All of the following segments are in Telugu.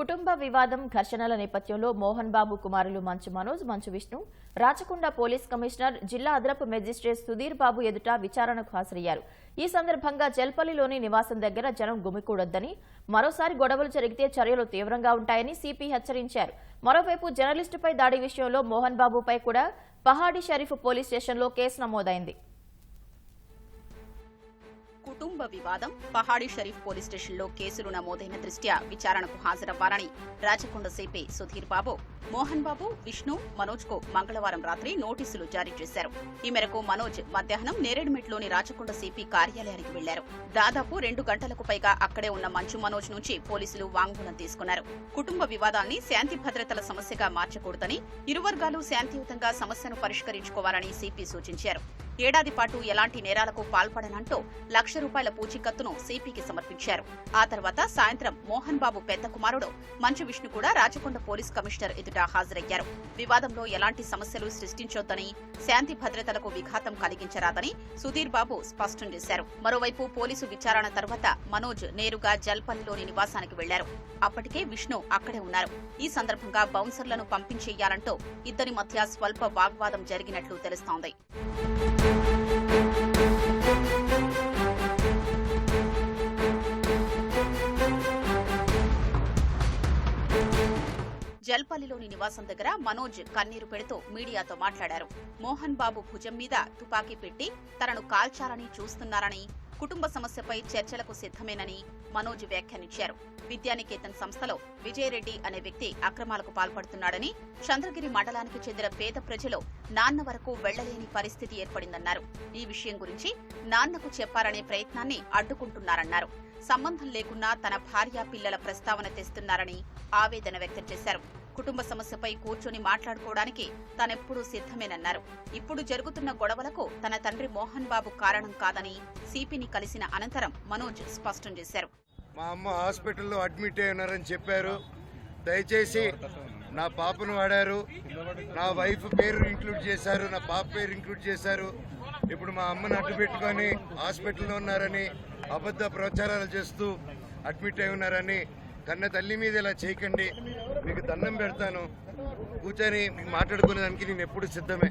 కుటుంబ వివాదం ఘర్షణల నేపథ్యంలో మోహన్ బాబు కుమారులు మంచు మనోజ్ మంచు విష్ణు రాచకొండ పోలీస్ కమిషనర్ జిల్లా అదనపు మెజిస్ట్రేట్ సుధీర్ బాబు ఎదుట విచారణకు హాజరయ్యారు. ఈ సందర్భంగా జల్పల్లిలోని నివాసం దగ్గర జనం గుమికూడొద్దని మరోసారి గొడవలు జరిగితే చర్యలు తీవ్రంగా ఉంటాయని సిపి హెచ్చరించారు. మరోవైపు జర్నలిస్టుపై దాడి విషయంలో మోహన్ బాబుపై కూడా పహాడి షరీఫ్ పోలీస్ స్టేషన్లో కేసు నమోదైంది. కుటుంబ వివాదం పహాడీ షరీఫ్ పోలీస్ స్టేషన్లో కేసులు నమోదైన దృష్ట్యా విచారణకు హాజరవ్వాలని రాచకొండ సిపి సుధీర్ బాబు మోహన్ బాబు విష్ణు మనోజ్కు మంగళవారం రాత్రి నోటీసులు జారీ చేశారు. ఈ మేరకు మనోజ్ మధ్యాహ్నం నేరేడుమెట్లోని రాచకొండ సిపి కార్యాలయానికి వెళ్ళారు. దాదాపు రెండు గంటలకు పైగా అక్కడే ఉన్న మంచు మనోజ్ నుంచి పోలీసులు వాంగ్మూలం తీసుకున్నారు. కుటుంబ వివాదాన్ని శాంతి భద్రతల సమస్యగా మార్చకూడదని ఇరు వర్గాలు శాంతియుతంగా సమస్యను పరిష్కరించుకోవాలని సిపి సూచించారు. ఏడాది పాటు ఎలాంటి నేరాలకు పాల్పడనంటూ లక్ష రూపాయల పూచీకత్తును సిపికి సమర్పించారు. ఆ తర్వాత సాయంత్రం మోహన్ బాబు పెద్ద కుమారుడు మంచు విష్ణు కూడా రాచకొండ పోలీస్ కమిషనర్ ఎదుట హాజరయ్యారు. వివాదంలో ఎలాంటి సమస్యలు సృష్టించొద్దని శాంతి భద్రతలకు విఘాతం కలిగించరాదని సుధీర్ బాబు స్పష్టం చేశారు. మరోవైపు పోలీసు విచారణ తర్వాత మనోజ్ నేరుగా జల్పల్లిలోని నివాసానికి వెళ్ళారు. అప్పటికే విష్ణు అక్కడే ఉన్నారు. ఈ సందర్భంగా బౌన్సర్లను పంపించేయాలంటూ ఇద్దరి మధ్య స్వల్ప వాగ్వాదం జరిగినట్లు తెలుస్తోంది. జల్పల్లిలోని నివాసం దగ్గర మనోజ్ కన్నీరు పెడుతూ మీడియాతో మాట్లాడారు. మోహన్ బాబు భుజం మీద తుపాకీ పెట్టి తనను కాల్చాలని చూస్తున్నారని కుటుంబ సమస్యపై చర్చలకు సిద్ధమేనని మనోజ్ వ్యాఖ్యానించారు. విద్యానికేతన్ సంస్థలో విజయరెడ్డి అనే వ్యక్తి అక్రమాలకు పాల్పడుతున్నాడని చంద్రగిరి మండలానికి చెందిన పేద ప్రజలు నాన్న వరకు వెళ్ళలేని పరిస్థితి ఏర్పడిందన్నారు. ఈ విషయం గురించి నాన్నకు చెప్పాలనే ప్రయత్నాన్ని అడ్డుకుంటున్నారన్నారు. సంబంధం లేకున్నా తన భార్య పిల్లల ప్రస్తావన తెస్తున్నారని ఆవేదన వ్యక్తం చేశారు. కుటుంబ సమస్యపై కూర్చొని మాట్లాడుకోవడానికి తానెప్పుడూ సిద్ధమేనన్నారు. ఇప్పుడు జరుగుతున్న గొడవలకు తన తండ్రి మోహన్ బాబు కారణం కాదని సిపిని కలిసిన అనంతరం మనోజ్ స్పష్టం చేశారు. మా అమ్మ హాస్పిటల్లో అడ్మిట్ అయి ఉన్నారని చెప్పారు. దయచేసి నా పాపను వాడారు. నా వైఫ్ పేరు ఇంక్లూడ్ చేశారు. నా పాప పేరు ఇంక్లూడ్ చేశారు. ఇప్పుడు మా అమ్మని అడ్డు పెట్టుకొని హాస్పిటల్లో ఉన్నారని అబద్ధ ప్రచారాలు చేస్తూ అడ్మిట్ అయి ఉన్నారని కన్న తల్లి మీద ఇలా చేయకండి. మీకు దండం పెడతాను. కూర్చొని మాట్లాడుకునే దానికి నేను ఎప్పుడు సిద్ధమే.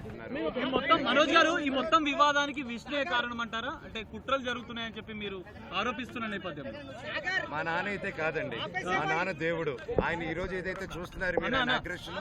మొత్తం మనోజ్ గారు ఈ మొత్తం వివాదానికి విష్ణుయే కారణం అంటారా? అంటే కుట్రలు జరుగుతున్నాయని చెప్పి మీరు ఆరోపిస్తున్న నేపథ్యంలో మా నాన్న అయితే కాదండి. మా నాన్న దేవుడు. ఆయన ఈ రోజు ఏదైతే చూస్తున్నారు మీరు అగ్రెషన్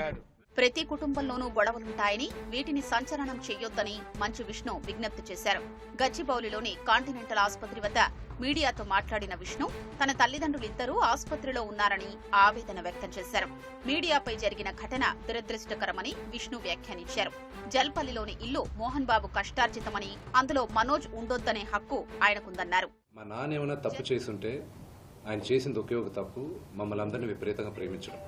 కాదు. ప్రతి కుటుంబంలోనూ గొడవలుంటాయని వీటిని సంచలనం చేయొద్దని మంచు విష్ణు విజ్ఞప్తి చేశారు. గచ్చిబౌలిలోని కాంటినెంటల్ ఆసుపత్రి వద్ద మీడియాతో మాట్లాడిన విష్ణు తన తల్లిదండ్రులిద్దరూ ఆసుపత్రిలో ఉన్నారని ఆవేదన వ్యక్తం చేశారు. మీడియాపై జరిగిన ఘటన దురదృష్టకరమని విష్ణు వ్యాఖ్యానించారు. జల్పల్లిలోని ఇల్లు మోహన్ బాబు కష్టార్జితమని అందులో మనోజ్ ఉండొద్దనే హక్కు ఆయనకుందన్నారు. మా నాన్న ఏమైనా తప్పు చేసుంటే ఆయన చేసింది ఒకే ఒక తప్పు మమ్మల్ని అందరినీ విపరీతంగా ప్రేమించడం.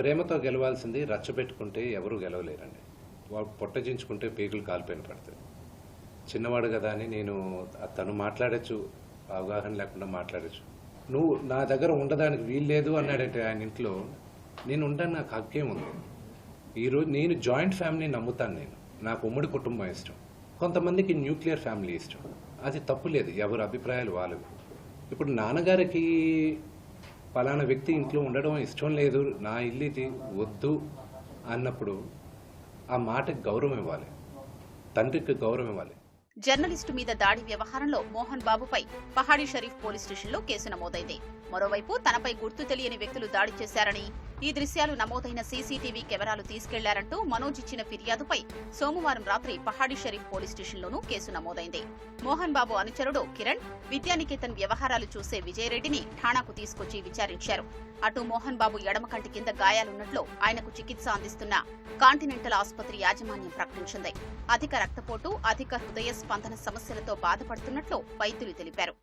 ప్రేమతో గెలవాల్సింది రచ్చబెట్టుకుంటే ఎవరూ గెలవలేరండి. వాడు పొట్టజించుకుంటే పీకులు కాలిపోయిన పడతాయి. చిన్నవాడు కదా అని నేను తను మాట్లాడచ్చు అవగాహన లేకుండా మాట్లాడచ్చు. నువ్వు నా దగ్గర ఉండడానికి వీల్లేదు అన్నాడంటే ఆయన ఇంట్లో నేను ఉండడానికి నాకు హక్కేం ఉంది ఈరోజు నేను జాయింట్ ఫ్యామిలీ నమ్ముతాను నేను. నాకు ఉమ్మడి కుటుంబం ఇష్టం. కొంతమందికి న్యూక్లియర్ ఫ్యామిలీ ఇష్టం. అది తప్పు లేదు ఎవరి అభిప్రాయాలు వాళ్ళవి. ఇప్పుడు నాన్నగారికి పలానా వ్యక్తి ఇంట్లో ఉండడం ఇష్టం లేదు నా ఇల్లు ఇది వద్దు అన్నప్పుడు ఆ మాటకి గౌరవం ఇవ్వాలి. తండ్రికి గౌరవం ఇవ్వాలి. జర్నలిస్టు మీద దాడి వ్యవహారంలో మోహన్ బాబుపై పహాడీ షరీఫ్ పోలీస్ స్టేషన్లో కేసు నమోదైంది. మరోవైపు తనపై గుర్తు తెలియని వ్యక్తులు దాడి చేశారని ఈ దృశ్యాలు నమోదైన సీసీటీవీ కెమెరాలు తీసుకెళ్ళారంటూ మనోజ్ ఇచ్చిన ఫిర్యాదుపై సోమవారం రాత్రి పహాడి షరీఫ్ పోలీస్ స్టేషన్లోనూ కేసు నమోదైంది. మోహన్ బాబు అనుచరుడు కిరణ్ విద్యానికేతన్ వ్యవహారాలు చూసే విజయరెడ్డిని ఠాణాకు తీసుకొచ్చి విచారించారు. అటు మోహన్ బాబు ఎడమ కంటి కింద గాయాలున్నట్లు ఆయనకు చికిత్స అందిస్తున్న కాంటినెంటల్ ఆసుపత్రి యాజమాన్యం ప్రకటించింది. అధిక రక్తపోటు అధిక హృదయ స్పందన సమస్యలతో బాధపడుతున్నట్లు వైద్యులు తెలిపారు.